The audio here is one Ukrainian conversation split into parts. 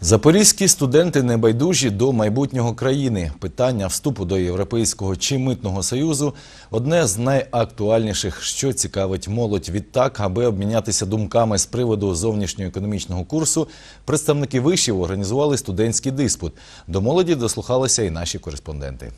Запорізькі студенти небайдужі до майбутнього країни. Питання вступу до Європейського чи митного союзу одне з найактуальніших, що цікавить молодь. Відтак, аби обмінятися думками з приводу зовнішньоекономічного курсу, представники вишів організували студентський диспут. До молоді дослухалися і наші кореспонденти.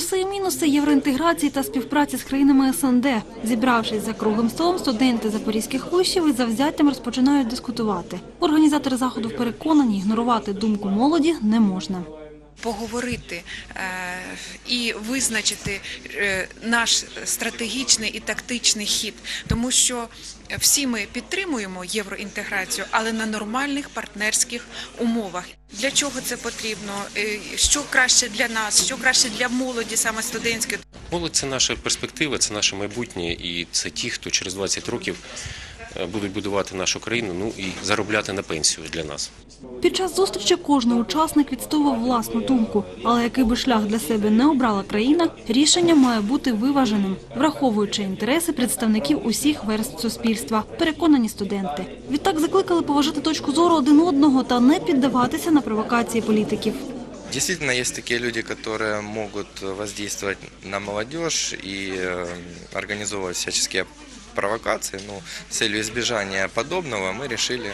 Плюси і мінуси євроінтеграції та співпраці з країнами СНД. Зібравшись за круглим столом, студенти запорізьких вишів із завзяттям розпочинають дискутувати. Організатори заходу переконані, ігнорувати думку молоді не можна. Поговорити е, і визначити е, наш стратегічний і тактичний хід, тому що всі ми підтримуємо євроінтеграцію, але на нормальних партнерських умовах. Для чого це потрібно? Е, Що краще для нас, що краще для молоді, саме студентської? Молодь це наша перспектива, це наше майбутнє, і це ті, хто через 20 років будуть будувати нашу країну, ну і заробляти на пенсію для нас. Під час зустрічі кожен учасник відстоював власну думку, але який би шлях для себе не обрала країна, рішення має бути виваженим, враховуючи інтереси представників усіх верств суспільства. Переконані студенти. Відтак закликали поважати точку зору один одного та не піддаватися на провокації політиків. Действительно, есть такие люди, которые могут воздействовать на молодежь и э, организовывать всяческие провокации. Но с целью избежания подобного мы решили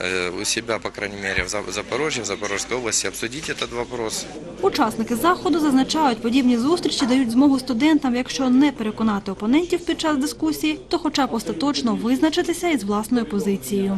э, у себя, по крайней мере, в За- Запорожье, в Запорожской области обсудить этот вопрос. Учасники заходу зазначають, подібні зустрічі дають змогу студентам, якщо не переконати опонентів під час дискусії, то хоча б остаточно визначитися із власною позицією.